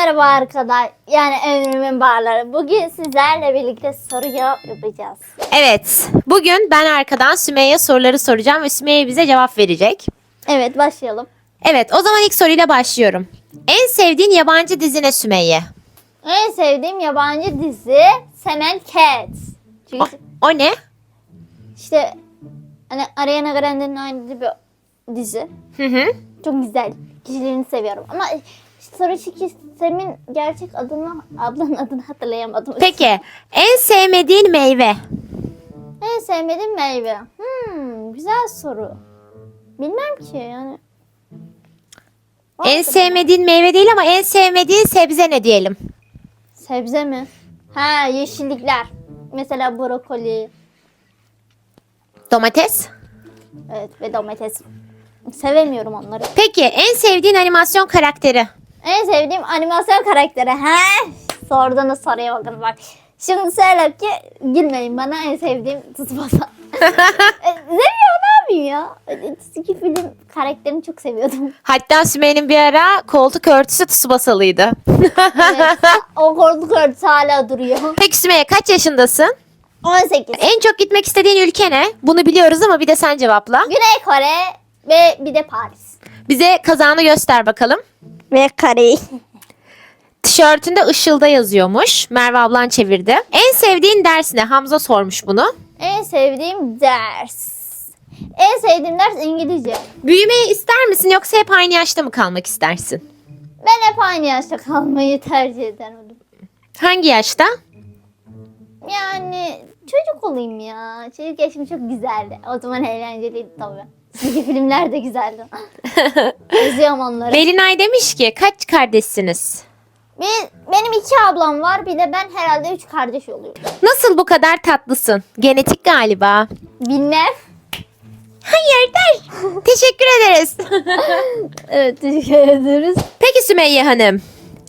merhaba arkadaşlar. Yani Emrimin Bağları. Bugün sizlerle birlikte soru cevap yapacağız. Evet. Bugün ben arkadan Sümeyye soruları soracağım ve Sümeyye bize cevap verecek. Evet başlayalım. Evet, o zaman ilk soruyla başlıyorum. En sevdiğin yabancı dizi ne Sümeyye? En sevdiğim yabancı dizi Semen Cats. O, Çünkü o ne? işte hani Ariana Grande'nin oynadığı bir dizi. Hı hı. Çok güzel. Kişilerini seviyorum. Ama soru çünkü Sem'in gerçek adını, ablanın adını hatırlayamadım. Peki, en sevmediğin meyve? En sevmediğim meyve. Hmm, güzel soru. Bilmem ki yani. En sevmediğin meyve değil ama en sevmediğin sebze ne diyelim? Sebze mi? Ha yeşillikler. Mesela brokoli. Domates. Evet ve domates. Sevemiyorum onları. Peki, en sevdiğin animasyon karakteri? En sevdiğim animasyon karakteri. He? Sorduğunuz soruya bakın bak. Şimdi söyle ki gülmeyin bana en sevdiğim Tsubasa. E, Seviyorum ne yapayım ya? E, Çizgi film karakterini çok seviyordum. Hatta Sümeyye'nin bir ara koltuk örtüsü Tsubasa'lıydı. Evet, o koltuk örtüsü hala duruyor. Peki Sümeyye kaç yaşındasın? 18. En çok gitmek istediğin ülke ne? Bunu biliyoruz ama bir de sen cevapla. Güney Kore ve bir de Paris. Bize kazağını göster bakalım. Ve Kore. Tişörtünde Işıl'da yazıyormuş. Merve ablan çevirdi. En sevdiğin ders ne? Hamza sormuş bunu. En sevdiğim ders. En sevdiğim ders İngilizce. Büyümeyi ister misin yoksa hep aynı yaşta mı kalmak istersin? Ben hep aynı yaşta kalmayı tercih ederim. Hangi yaşta? Yani çocuk olayım ya. Çocuk yaşım çok güzeldi. O zaman eğlenceliydi tabii. Çünkü filmler de güzeldi. İzliyorum onları. Belinay demiş ki kaç kardeşsiniz? Bir, benim iki ablam var. Bir de ben herhalde üç kardeş oluyoruz. Nasıl bu kadar tatlısın? Genetik galiba. Bilmem. Hayır der. Teşekkür ederiz. Evet teşekkür ederiz. Peki Sümeyye Hanım.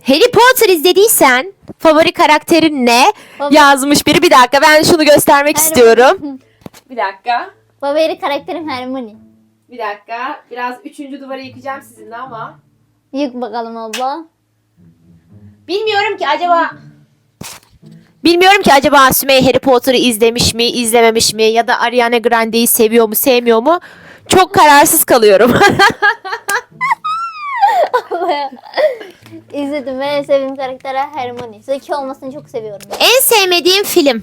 Harry Potter izlediysen favori karakterin ne? Favori- Yazmış biri. Bir dakika ben şunu göstermek Hermione. istiyorum. Bir dakika. Favori karakterim Hermione. Bir dakika. Biraz üçüncü duvarı yıkacağım sizinle ama. Yık bakalım abla. Bilmiyorum ki acaba... Bilmiyorum ki acaba Sümeyye Harry Potter'ı izlemiş mi, izlememiş mi ya da Ariana Grande'yi seviyor mu, sevmiyor mu? Çok kararsız kalıyorum. İzledim ve en sevdiğim karakter Hermione. Zeki olmasını çok seviyorum. en sevmediğim film.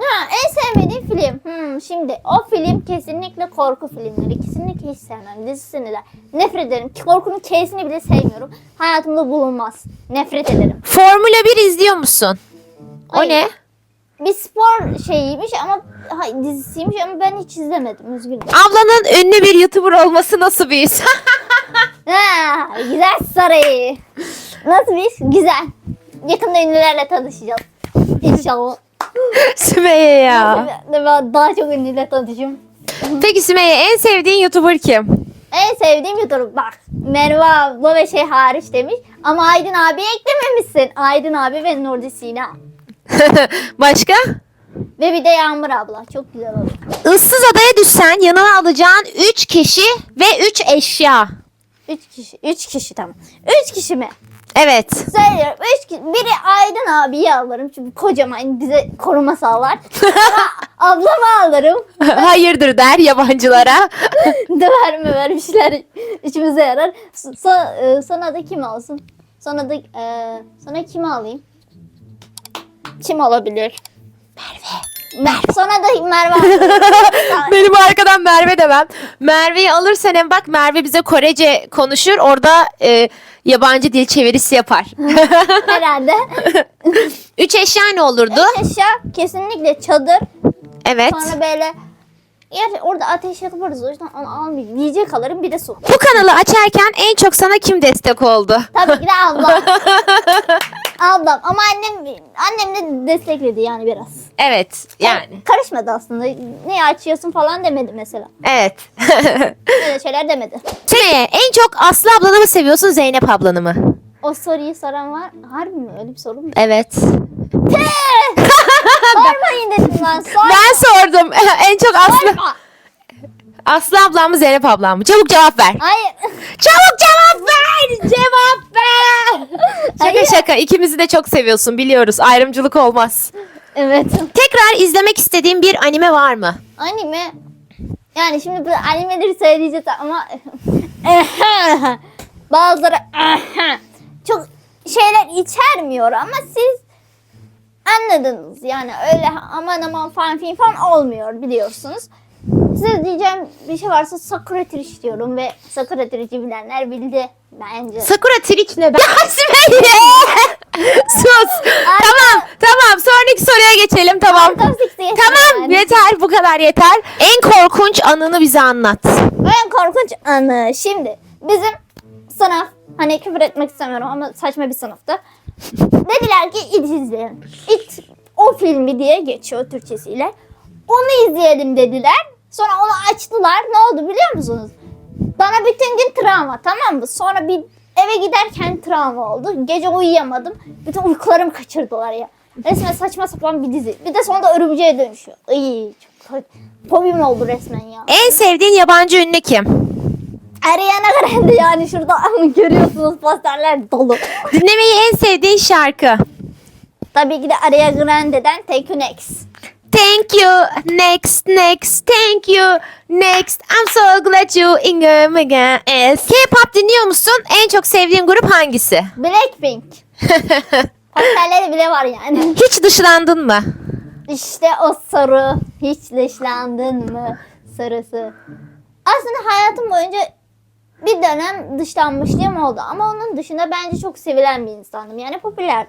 Ha, en sevmediğim film. Hmm, şimdi o film kesinlikle korku filmleri. Kesinlikle hiç sevmem. Dizisini de. Nefret ederim. Korkunun K'sini bile sevmiyorum. Hayatımda bulunmaz. Nefret ederim. Formula 1 izliyor musun? O Hayır. ne? Bir spor şeyiymiş ama ha, dizisiymiş ama ben hiç izlemedim. Üzgünüm. Ablanın ünlü bir YouTuber olması nasıl bir? Ha, güzel sarayı. Nasıl bir iş? Güzel. Yakında ünlülerle tanışacağız. İnşallah. Sümeyye ya. Ben daha çok ünlüyle tanışayım. Peki Sümeyye en sevdiğin YouTuber kim? En sevdiğim YouTuber bak. Merve abla ve şey hariç demiş. Ama Aydın abi eklememişsin. Aydın abi ve Nurdi Sina. Başka? Ve bir de Yağmur abla. Çok güzel olur. Issız adaya düşsen yanına alacağın 3 kişi ve 3 eşya. Üç kişi. Üç kişi tamam. Üç kişi mi? Evet. Söylüyorum. Üç kişi. Biri Aydın abiyi alırım. Çünkü kocaman bize koruma sağlar. Ama ablamı alırım. Hayırdır der yabancılara. Döver mi ver bir şeyler içimize yarar. So, e, sonra da kim olsun? Sonra da e, sonra kimi alayım? Kim olabilir? Merve. Mer sonra da Merve. alırım. Benim arkadan Merve demem. Merve'yi alırsan hem bak Merve bize Korece konuşur. Orada e, yabancı dil çevirisi yapar. Herhalde. Üç eşya ne olurdu? Eşya kesinlikle çadır. Evet. Sonra böyle yer orada ateş yaparız. O yüzden onu almayayım. Yiyecek alırım bir de su. Bu kanalı açarken en çok sana kim destek oldu? Tabii ki de ablam. ablam ama annem annem de destekledi yani biraz. Evet yani. Karışmadı aslında. Ne açıyorsun falan demedi mesela. Evet. Öyle şeyler demedi. Sümeyye en çok Aslı ablanı mı seviyorsun Zeynep ablanı mı? O soruyu soran var. Harbi mi? Öyle bir soru mu? Evet. Sormayın dedim ben. Sorma. Ben sordum. en çok Aslı Sorma. Aslı ablam mı Zeynep ablam mı? Çabuk cevap ver. Hayır. Çabuk cevap ver. Cevap ver. Şaka Hayır. şaka. İkimizi de çok seviyorsun biliyoruz. Ayrımcılık olmaz. Evet. Tekrar izlemek istediğin bir anime var mı? Anime yani şimdi bu animeleri söyleyeceğiz ama bazıları çok şeyler içermiyor ama siz anladınız yani öyle aman aman fan film falan olmuyor biliyorsunuz. Size diyeceğim bir şey varsa Sakura Trish diyorum ve Sakura Trish'i bilenler bildi bence. Sakura Trick ne be? Sümeyye! Sus. tamam tamam sonraki soruya geçelim tamam. Tamam yani. yeter bu kadar yeter. En korkunç anını bize anlat. En korkunç anı. Şimdi bizim sınıf hani küfür etmek istemiyorum ama saçma bir sınıftı. Dediler ki it izleyelim. It o filmi diye geçiyor Türkçesiyle. Onu izleyelim dediler. Sonra onu açtılar. Ne oldu biliyor musunuz? Bana bütün gün travma tamam mı? Sonra bir eve giderken travma oldu. Gece uyuyamadım. Bütün uykularımı kaçırdılar ya. Resmen saçma sapan bir dizi. Bir de sonunda örümceğe dönüşüyor. Ay çok. Fobim oldu resmen ya. En sevdiğin yabancı ünlü kim? Ariana Grande yani şurada görüyorsunuz posterler dolu. Dinlemeyi en sevdiğin şarkı. Tabii ki de Ariana Grande'den Take You Next. Thank you. Next, next. Thank you. Next. I'm so glad you in again. Yes. K-pop dinliyor musun? En çok sevdiğin grup hangisi? Blackpink. Posterleri bile var yani. Hiç dışlandın mı? İşte o soru. Hiç dışlandın mı? Sorusu. Aslında hayatım boyunca bir dönem dışlanmışlığım oldu. Ama onun dışında bence çok sevilen bir insandım. Yani popüler.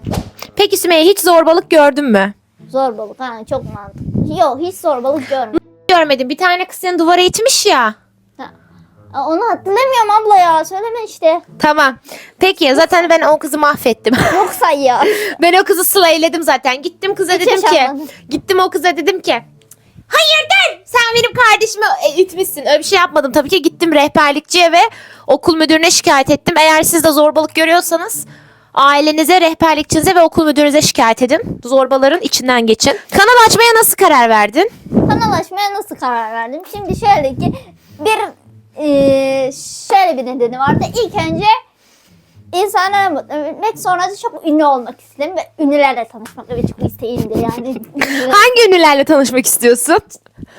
Peki Sümeyye hiç zorbalık gördün mü? Zorbalık. Ha, çok mantıklı. Yok hiç zorbalık görmedim. Görmedim. Bir tane kız seni duvara itmiş ya. Aa, Onu hatırlamıyorum abla ya. Söyleme işte. Tamam. Peki zaten ben o kızı mahvettim. Yoksa ya. ben o kızı slayledim zaten. Gittim kıza Hiç dedim ki. yaşanmadı. Gittim o kıza dedim ki. Hayırdır? Sen benim kardeşimi e, itmişsin. Öyle bir şey yapmadım tabii ki. Gittim rehberlikçiye ve okul müdürüne şikayet ettim. Eğer siz de zorbalık görüyorsanız ailenize, rehberlikçinize ve okul müdürünüze şikayet edin. Zorbaların içinden geçin. Kanal açmaya nasıl karar verdin? Kanal açmaya nasıl karar verdim? Şimdi şöyle ki bir eee, şöyle bir nedeni vardı. İlk önce insanlara mutlu etmek sonra da çok ünlü olmak istedim ve ünlülerle tanışmak evet çok isteğimdi yani. Hangi ünlülerle tanışmak istiyorsun?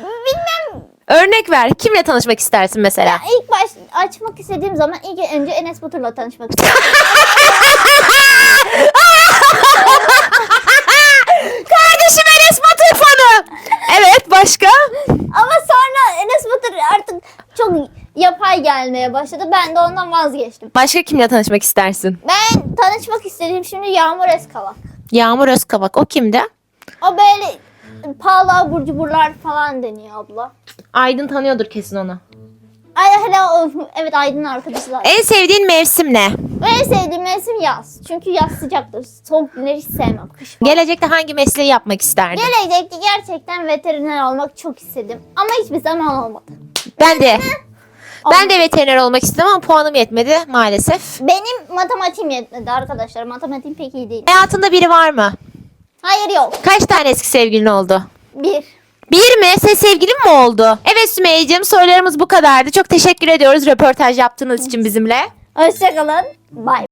Bilmem Örnek ver. Kimle tanışmak istersin mesela? ilk baş açmak istediğim zaman ilk önce Enes Batur'la tanışmak istedim. Kardeşim Enes Batur fanı. Evet başka? Ama sonra Enes Batur artık çok yapay gelmeye başladı. Ben de ondan vazgeçtim. Başka kimle tanışmak istersin? Ben tanışmak istediğim şimdi Yağmur Eskalak. Yağmur Özkabak. O kimde? O böyle pahalı abur cuburlar falan deniyor abla. Aydın tanıyordur kesin onu. Ay hala o, evet Aydın arkadaşlar. En sevdiğin mevsim ne? En sevdiğim mevsim yaz. Çünkü yaz sıcaktır. Soğuk günleri hiç sevmem. Kış falan. Gelecekte hangi mesleği yapmak isterdin? Gelecekte gerçekten veteriner olmak çok istedim. Ama hiçbir zaman olmadı. Ben de. Ben de veteriner olmak istedim ama puanım yetmedi maalesef. Benim matematiğim yetmedi arkadaşlar. Matematiğim pek iyi değil. Hayatında biri var mı? Hayır yok. Kaç tane eski sevgilin oldu? Bir. Bir mi? Sen sevgilin mi oldu? Evet Sümeyye'cim sorularımız bu kadardı. Çok teşekkür ediyoruz röportaj yaptığınız için bizimle. Hoşçakalın. Bye.